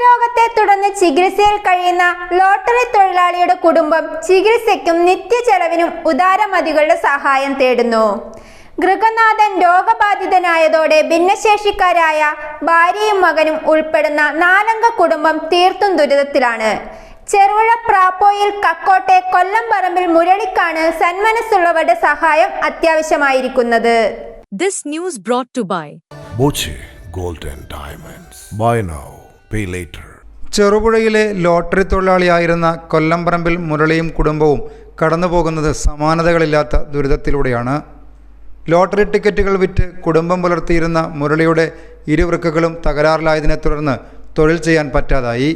കുഷ്ഠരോഗത്തെ തുടർന്ന് ചികിത്സയിൽ കഴിയുന്ന ലോട്ടറി തൊഴിലാളിയുടെ കുടുംബം ചികിത്സയ്ക്കും നിത്യചെലവിനും ഉദാരമതികളുടെ സഹായം തേടുന്നു. ഗൃഹനാഥൻ രോഗബാധിതനായതോടെ ഭിന്നശേഷിക്കാരായ ഭാര്യയും മകനും ഉൾപ്പെടുന്ന നാലംഗ കുടുംബം തീർത്തും ദുരിതത്തിലാണ്. ചെറുപുഴ പ്രാപ്പോയിൽ കക്കോട്ടെ കൊല്ലം പറമ്പിൽ മുരളിക്കാണ് സന്മനസ്സുള്ളവരുടെ സഹായം അത്യാവശ്യമായിരിക്കുന്നത്. This news brought to by Boche golden diamonds buy Buy now, later ചെറുപുഴയിലെ lottery തൊഴിലാളിയായിരുന്ന കൊല്ലംപറമ്പിൽ മുരളിയും കുടുംബവും കടന്നുപോകുന്നത് സമാനതകളില്ലാത്ത ദുരിതത്തിലൂടെയാണ്. ലോട്ടറി ടിക്കറ്റുകൾ വിറ്റ് കുടുംബം പുലർത്തിയിരുന്ന മുരളിയുടെ ഇരുവൃക്കകളും തകരാറിലായതിനെ തുടർന്ന് തൊഴിൽ ചെയ്യാൻ പറ്റാതായി.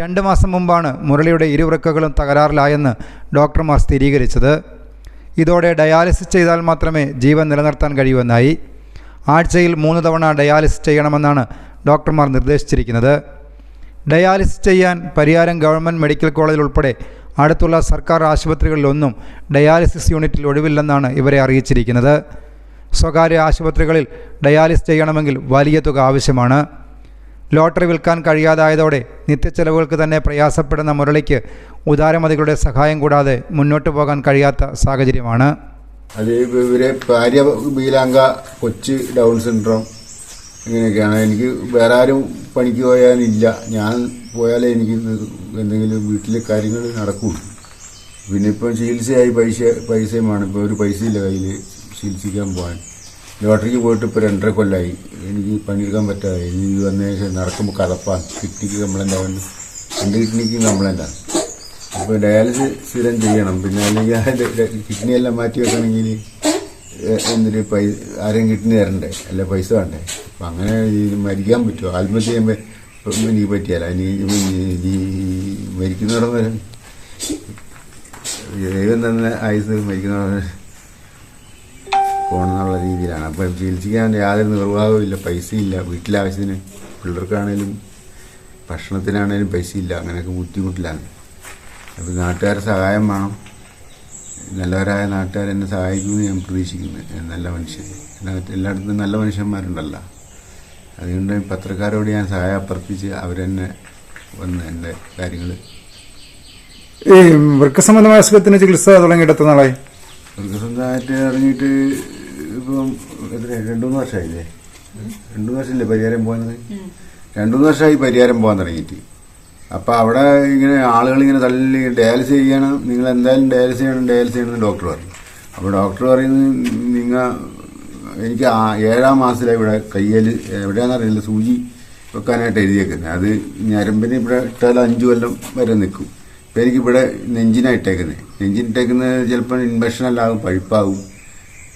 രണ്ട് മാസം മുമ്പാണ് മുരളിയുടെ ഇരുവൃക്കകളും തകരാറിലായെന്ന് ഡോക്ടർമാർ സ്ഥിരീകരിച്ചത്. ഇതോടെ ഡയാലിസിസ് ചെയ്താൽ മാത്രമേ ജീവൻ നിലനിർത്താൻ കഴിയുമെന്നായി ആഴ്ചയിൽ മൂന്ന് തവണ ഡയാലിസിസ് ചെയ്യണമെന്നാണ് ഡോക്ടർമാർ നിർദ്ദേശിച്ചിരിക്കുന്നത്. ഡയാലിസിസ് ചെയ്യാൻ പരിയാരം ഗവൺമെന്റ് മെഡിക്കൽ കോളേജിൽ ഉൾപ്പെടെ അടുത്തുള്ള സർക്കാർ ആശുപത്രികളിലൊന്നും ഡയാലിസിസ് യൂണിറ്റിൽ ഒഴിവില്ലെന്നാണ് ഇവരെ അറിയിച്ചിരിക്കുന്നത്. സ്വകാര്യ ആശുപത്രികളിൽ ഡയാലിസിസ് ചെയ്യണമെങ്കിൽ വലിയ തുക ആവശ്യമാണ്. ലോട്ടറി വിൽക്കാൻ കഴിയാതായതോടെ നിത്യച്ചെലവുകൾക്ക് തന്നെ പ്രയാസപ്പെടുന്ന മുരളിക്ക് ഉദാരമതികളുടെ സഹായം കൂടാതെ മുന്നോട്ട് പോകാൻ കഴിയാത്ത സാഹചര്യമാണ്. അത് ഇവരെ ഭാര്യ ബീലാങ്ക കൊച്ച് ഡൗൺ സിൻഡ്രോം ഇങ്ങനെയൊക്കെയാണ്. എനിക്ക് വേറെ ആരും പണിക്ക് പോയാലില്ല. ഞാൻ പോയാലേ എനിക്ക് എന്തെങ്കിലും വീട്ടിലെ കാര്യങ്ങൾ നടക്കുള്ളൂ. പിന്നെ ഇപ്പം ചികിത്സയായി പൈസ പൈസയുമാണ്. ഇപ്പോൾ ഒരു പൈസയില്ല കയ്യിൽ ചികിത്സിക്കാൻ പോകാൻ ലോട്ടറിക്ക് പോയിട്ട് ഇപ്പോൾ രണ്ടര കൊല്ലമായി എനിക്ക് പണിയെടുക്കാൻ പറ്റാതെ. ഇനി വന്നതിന് ശേഷം നടക്കുമ്പോൾ കലപ്പാണ് കിഡ്നിക്ക് കംപ്ലൈന്റ് ആവുന്നുണ്ട് രണ്ട് കിഡ്നിക്ക് കംപ്ലൈന്റ് ആണ് അപ്പോൾ ഡയാലിസിസ് സ്ഥിരം ചെയ്യണം. പിന്നെ അല്ലെങ്കിൽ കിഡ്നിയെല്ലാം മാറ്റി വെക്കണമെങ്കിൽ എന്തിന് പൈസ ആരെയും കിട്ടുന്ന തരണ്ടേ? അല്ല പൈസ വേണ്ടേ? അപ്പം അങ്ങനെ മരിക്കാൻ പറ്റുമോ ആത്മഹത്യ ചെയ്യുമ്പോൾ ഇപ്പം എനിക്ക് പറ്റിയല്ല ഇനി ഈ ദൈവം തന്നെ ആയുസ് മരിക്കുന്നവരെ പോകണമെന്നുള്ള രീതിയിലാണ്. അപ്പം ചികിത്സിക്കാൻ യാതൊരു നിർവാഹവും ഇല്ല. പൈസയില്ല വീട്ടിലെ ആവശ്യത്തിന് പിള്ളേർക്കാണേലും ഭക്ഷണത്തിനാണേലും പൈസയില്ല അങ്ങനെയൊക്കെ ബുദ്ധിമുട്ടിലാണ്. അപ്പം നാട്ടുകാരുടെ സഹായം വേണം. നല്ലവരായ നാട്ടുകാർ എന്നെ സഹായിക്കുമെന്ന് ഞാൻ പ്രതീക്ഷിക്കുന്നു. നല്ല മനുഷ്യർ എല്ലാത്ത- എല്ലായിടത്തും നല്ല മനുഷ്യന്മാരുണ്ടല്ലോ. അതുകൊണ്ട് പത്രക്കാരോട് ഞാൻ സഹായം അഭ്യർത്ഥിച്ച് അവരെന്നെ വന്ന് എന്റെ കാര്യങ്ങൾ ഈ വൃക്കസംബന്ധമായ അസുഖത്തിന് ചികിത്സ തുടങ്ങിയിട്ട് എത്ര നാളായി? അവർക്ക് സ്വന്തമായിട്ട് ഇറങ്ങിയിട്ട് ഇപ്പം എത്ര രണ്ടു മൂന്ന് വർഷമായില്ലേ? രണ്ടു മൂന്ന് വർഷമില്ലേ പരിഹാരം പോകുന്നത് രണ്ടു മൂന്ന് വർഷമായി പരിഹാരം പോകാൻ തുടങ്ങിയിട്ട്. അപ്പം അവിടെ ഇങ്ങനെ ആളുകൾ ഇങ്ങനെ തള്ളി ഡയാലിസ് ചെയ്യണം നിങ്ങൾ എന്തായാലും ഡയാലിസ് ചെയ്യണം ഡയാലിസ് ചെയ്യണമെന്ന് ഡോക്ടർ പറഞ്ഞു. അപ്പോൾ ഡോക്ടർ പറയുന്നത് നിങ്ങൾ എനിക്ക് ഏഴാം മാസത്തിലാണ് ഇവിടെ കയ്യിൽ എവിടെയാണെന്നറിയില്ല സൂചി വെക്കാനായിട്ട് എഴുതിയേക്കുന്നത് അത് ഞരമ്പിന് ഇവിടെ ഇട്ടാൽ അഞ്ചു കൊല്ലം വരെ നിൽക്കും. ഇപ്പം എനിക്ക് ഇവിടെ നെഞ്ചിനാണ് ഇട്ടേക്കുന്നത് നെഞ്ചിനിട്ടേക്കുന്നത് ചിലപ്പോൾ ഇൻഫെക്ഷൻ അല്ലാകും പഴുപ്പാകും.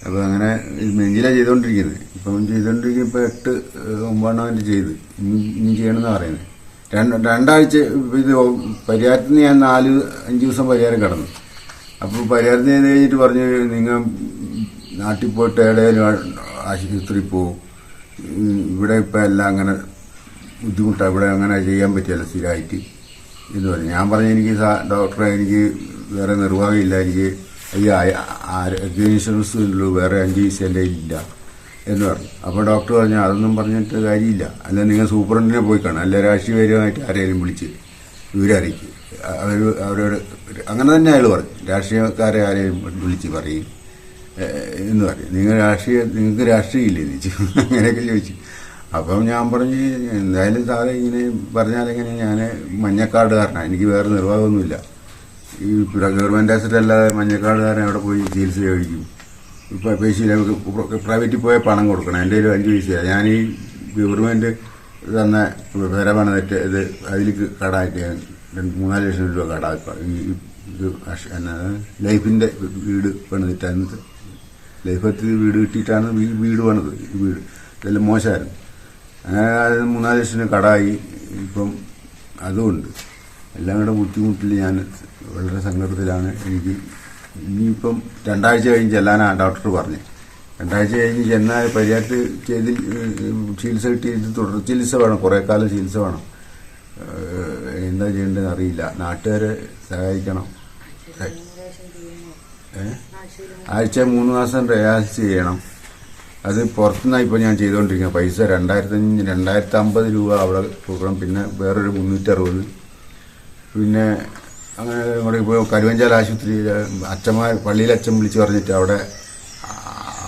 അപ്പോൾ അങ്ങനെ നെഞ്ചിലാണ് ചെയ്തുകൊണ്ടിരിക്കുന്നത് ഇപ്പം ചെയ്തുകൊണ്ടിരിക്കുന്നത് ഇപ്പോൾ എട്ട് ഒമ്പതെണ്ണം ചെയ്ത്. ഇനി ചെയ്യണമെന്നാണ് പറയുന്നത് രണ്ട് രണ്ടാഴ്ച ഇത് പരിഹാരത്തിന് ഞാൻ നാല് അഞ്ച് ദിവസം പരിഹാരം കിടന്നു. അപ്പോൾ പരിഹാരത്തിന് ചെയ്ത് കഴിഞ്ഞിട്ട് പറഞ്ഞു നിങ്ങൾ നാട്ടിൽ പോയിട്ട് എവിടെയും ആശുപത്രി പോകും ഇവിടെ ഇപ്പം എല്ലാം അങ്ങനെ ബുദ്ധിമുട്ടാണ്. ഇവിടെ അങ്ങനെ ചെയ്യാൻ പറ്റിയല്ല സ്ഥിരമായിട്ട് എന്ന് പറഞ്ഞു. ഞാൻ പറഞ്ഞു എനിക്ക് ഡോക്ടറെ എനിക്ക് വേറെ നിർവാഹമില്ല എനിക്ക് ഈ ആരോഗ്യ ഇൻഷുറൻസ് ഉള്ളൂ വേറെ അഞ്ച് ഇല്ല എന്ന് പറഞ്ഞു. അപ്പോൾ ഡോക്ടർ പറഞ്ഞു അതൊന്നും പറഞ്ഞിട്ട് കാര്യമില്ല. അല്ല നിങ്ങൾ സൂപ്രണ്ടിനെ പോയി കാണാം. അല്ല രാഷ്ട്രീയപരമായിട്ട് ആരെയും വിളിച്ച് വിവരറിയിക്കും അവർ അവരോട് അങ്ങനെ തന്നെ അയാൾ പറഞ്ഞു. രാഷ്ട്രീയക്കാരെ ആരെയും വിളിച്ച് പറയും. എന്ന് പറയും. നിങ്ങൾ രാഷ്ട്രീയ നിങ്ങൾക്ക് രാഷ്ട്രീയമില്ലേ? ചോദിച്ചു. അങ്ങനെയൊക്കെ ചോദിച്ചു. അപ്പം ഞാൻ പറഞ്ഞു എന്തായാലും സാറേ ഇങ്ങനെ പറഞ്ഞാലെങ്ങനെ ഞാൻ മഞ്ഞക്കാടുകാരനാണ് എനിക്ക് വേറെ നിർവാഹമൊന്നുമില്ല. ഈ ഗവൺമെന്റ് ആശുപത്രി അല്ലാതെ മഞ്ഞക്കാടുകാരൻ അവിടെ പോയി ചികിത്സ കഴിക്കും ഇപ്പം പൈസ പ്രൈവറ്റിൽ പോയ പണം കൊടുക്കണം. എന്റെ ഒരു അഞ്ച് പൈസ ഞാൻ ഈ ഗവൺമെന്റ് തന്ന വിവരമാണ് തെറ്റ് ഇത് അതിലേക്ക് കടായിട്ട് ഞാൻ രണ്ട് മൂന്നാൽ ലക്ഷം രൂപ കടാ ഈ ഇത് ലൈഫിന്റെ വീട് പണിതിട്ടാണ് ലൈഫത്തിൽ വീട് കിട്ടിയിട്ടാണ് വീട് പണിത് വീട്. ഇതെല്ലാം മോശമായിരുന്നു. അങ്ങനെ അത് മൂന്നാൽ ലക്ഷം കടായി. ഇപ്പം അതുമുണ്ട് എല്ലാം കൂടെ ബുദ്ധിമുട്ടിൽ ഞാൻ വളരെ സങ്കടത്തിലാണ്. എനിക്ക് ഇനിയിപ്പം രണ്ടാഴ്ച കഴിഞ്ഞ് ചെല്ലാനാണ് ഡോക്ടർ പറഞ്ഞു രണ്ടാഴ്ച കഴിഞ്ഞ് ചെന്നാൽ പരിയാട്ട് ചെയ്ത് ചികിത്സ കിട്ടി തുടർ ചികിത്സ വേണം കുറേ കാലം ചികിത്സ വേണം. എന്താ ചെയ്യേണ്ടതെന്ന് അറിയില്ല. നാട്ടുകാരെ സഹായിക്കണം. ആഴ്ച മൂന്ന് മാസം റിയാസ് ചെയ്യണം. അത് പുറത്തുനിന്നാണ് ഇപ്പോൾ ഞാൻ ചെയ്തുകൊണ്ടിരിക്കുന്നത്. പൈസ രണ്ടായിരത്തി അഞ്ഞ് രണ്ടായിരത്തി അമ്പത് രൂപ അവിടെ കൊടുക്കണം. പിന്നെ വേറൊരു മുന്നൂറ്ററുപത്. പിന്നെ അങ്ങനെ ഇവിടെ ഇപ്പോൾ കരുവഞ്ചാൽ ആശുപത്രിയിൽ അച്ഛന്മാർ പള്ളിയിൽ അച്ഛൻ വിളിച്ച് പറഞ്ഞിട്ട് അവിടെ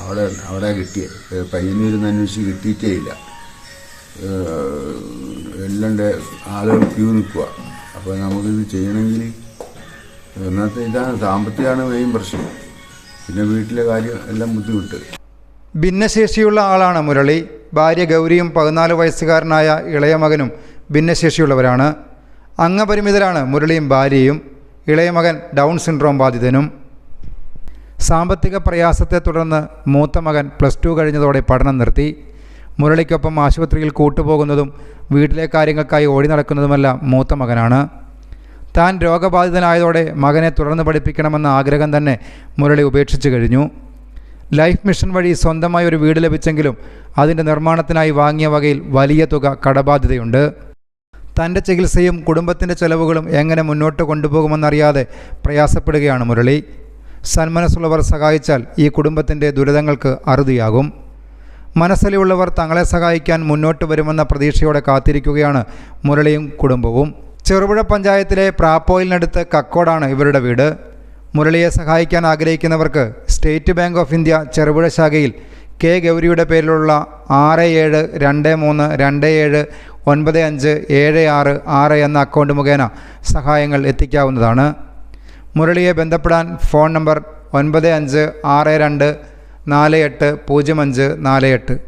അവിടെ അവിടെ കിട്ടിയ. പയ്യന്നൂരിൽ നിന്ന് അന്വേഷിച്ച് കിട്ടിയിട്ടേ ഇല്ല. എല്ലാം ആളുകൾ ക്യൂ നിൽക്കുക അപ്പോൾ നമുക്കിത് ചെയ്യണമെങ്കിൽ ഒന്നാമത്തെ ഇതാണ് സാമ്പത്തികമാണ് മെയിൻ പ്രശ്നം. പിന്നെ വീട്ടിലെ കാര്യം എല്ലാം ബുദ്ധിമുട്ട്. ഭിന്നശേഷിയുള്ള ആളാണ് മുരളി. ഭാര്യ ഗൗരിയും പതിനാല് വയസ്സുകാരനായ ഇളയ മകനും ഭിന്നശേഷിയുള്ളവരാണ്. അംഗപരിമിതരാണ് മുരളിയും ഭാര്യയും. ഇളയ മകൻ ഡൗൺ സിൻഡ്രോം ബാധിതനും. സാമ്പത്തിക പ്രയാസത്തെ തുടർന്ന് മൂത്ത മകൻ പ്ലസ് ടു കഴിഞ്ഞതോടെ പഠനം നിർത്തി. മുരളിക്കൊപ്പം ആശുപത്രിയിൽ കൂട്ടുപോകുന്നതും വീട്ടിലെ കാര്യങ്ങൾക്കായി ഓടി നടക്കുന്നതുമെല്ലാം മൂത്ത മകനാണ്. താൻ രോഗബാധിതനായതോടെ മകനെ തുടർന്ന് പഠിപ്പിക്കണമെന്ന ആഗ്രഹം തന്നെ മുരളി ഉപേക്ഷിച്ചു കഴിഞ്ഞു. ലൈഫ് മിഷൻ വഴി സ്വന്തമായി ഒരു വീട് ലഭിച്ചെങ്കിലും അതിന്റെ നിർമ്മാണത്തിനായി വാങ്ങിയ വകയിൽ വലിയ തുക കടബാധ്യതയുണ്ട്. തന്റെ ചികിത്സയും കുടുംബത്തിന്റെ ചെലവുകളും എങ്ങനെ മുന്നോട്ട് കൊണ്ടുപോകുമെന്നറിയാതെ പ്രയാസപ്പെടുകയാണ് മുരളി. സന്മനസ്സുള്ളവർ സഹായിച്ചാൽ ഈ കുടുംബത്തിന്റെ ദുരിതങ്ങൾക്ക് അറുതിയാകും. മനസ്സലിയുള്ളവർ തങ്ങളെ സഹായിക്കാൻ മുന്നോട്ട് വരുമെന്ന പ്രതീക്ഷയോടെ കാത്തിരിക്കുകയാണ് മുരളിയും കുടുംബവും. ചെറുപുഴ പഞ്ചായത്തിലെ പ്രാപ്പോയിലിനടുത്ത് കക്കോടാണ് ഇവരുടെ വീട്. മുരളിയെ സഹായിക്കാൻ ആഗ്രഹിക്കുന്നവർക്ക് State Bank of India Cherupuzha ശാഖയിൽ കെ ഗൗരിയുടെ പേരിലുള്ള ആറ് ഏഴ് രണ്ട് മൂന്ന് രണ്ട് ഏഴ് ഒൻപത് അഞ്ച് ഏഴ് ആറ് ആറ് എന്ന അക്കൗണ്ട് മുഖേന സഹായങ്ങൾ എത്തിക്കാവുന്നതാണ്. മുരളിയെ ബന്ധപ്പെടാൻ ഫോൺ നമ്പർ ഒൻപത് അഞ്ച് ആറ് രണ്ട് നാല് എട്ട് പൂജ്യം അഞ്ച് നാല് എട്ട്.